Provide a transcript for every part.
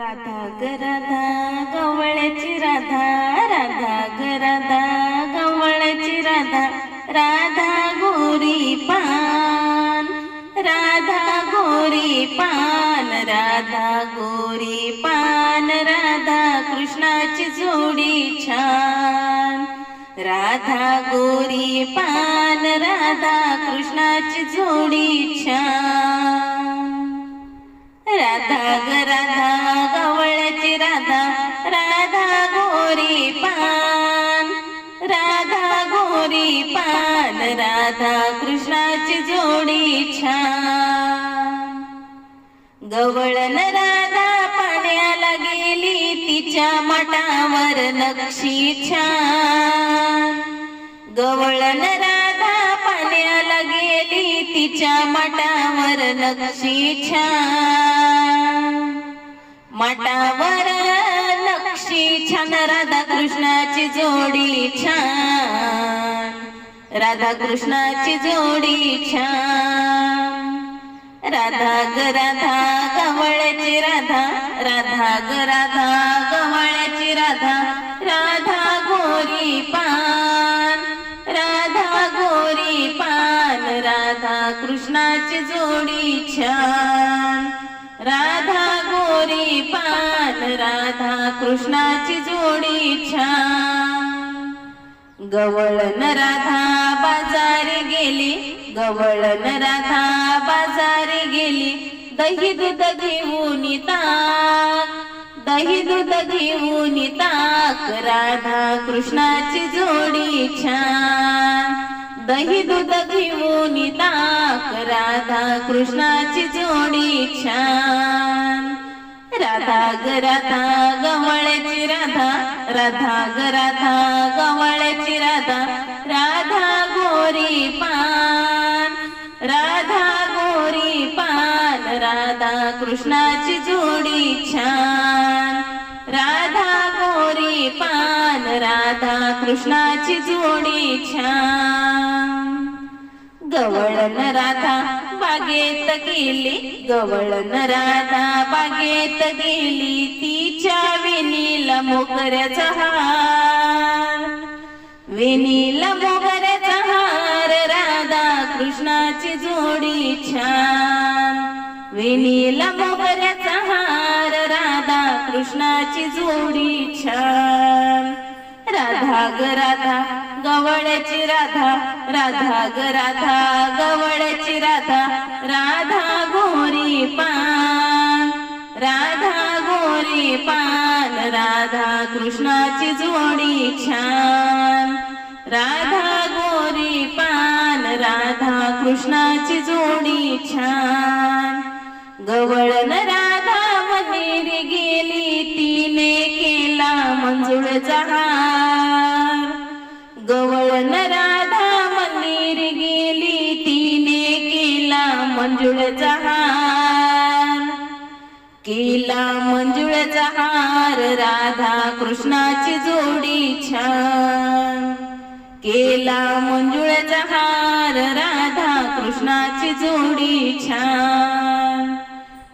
राधा ग राधा गवळ्याची राधा राधा ग राधा गवळ्याची राधा राधा गोरी पान राधा गोरी पान राधा गोरी पान राधा कृष्णाची जोडी छान राधा गोरी पान राधा कृष्णाची जोडी छान राधा ग राधा गोरी पान राधा गोरी पान राधा कृष्णाची जोडी छान. गवळण राधा पाण्याला गेली तिच्या मठावर नक्षी छान. गवळण राधा पाण्याला गेली तिच्या मठावर नक्षी छान. मटावर छान. राधा कृष्णाची जोडी छान. राधा कृष्णाची जोडी छान. राधा ग राधा गवळ्याची राधा. राधा ग राधा गवळ्याची राधा. राधा गोरी पान. राधा गोरी पान. राधा कृष्णाची जोडी छान. राधा गोरी पान राधा कृष्णाची जोडी छान. गवळण राधा बाजारी गेली गवळण राधा बाजारी गेली दही दूध घेऊन ताक दही दूध घेऊन ताक राधा कृष्णाची जोडी छान. दही दूध घेऊन ताक राधा कृष्णाची जोडी छान. राधा ग राधा गवळ्याची राधा राधा ग राधा गवळ्याची राधा राधा गोरी पान. राधा गोरी पान राधा कृष्णाची जोडी छान. राधा गोरी पान राधा कृष्णाची जोडी छान. गवळण राधा बागेत गेली गवळण राधा बागेत गेली तिच्या विनीला मोगऱ्याचा हार. विनीला मोगऱ्याचा हार राधा कृष्णाची जोडी छान. विनीला मोगऱ्याचा हार कृष्णाची जोडी छान. राधा ग राधा गवळ्याची राधा राधा ग राधा गवळ्याची राधा राधा गोरी पान. राधा गोरी पान राधा कृष्णाची जोडी छान. राधा गोरी पान राधा कृष्णाची जोडी छान. गवळ राधा मंजुळचा हार राधा कृष्णाची जोडी छान. केला मंजुळचा हार राधा कृष्णाची जोडी छान.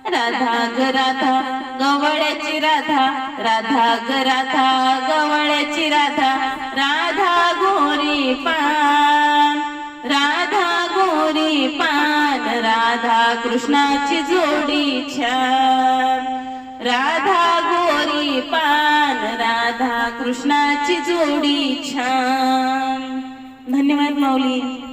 राधा ग राधा गवळ्याची राधा राधा ग राधा गवळ्याची राधा राधा गोरी पान. राधा गोरी पान राधा कृष्णाची जोडी छान. राधा गोरी पान राधा कृष्णाची जोडी छान. धन्यवाद माऊली.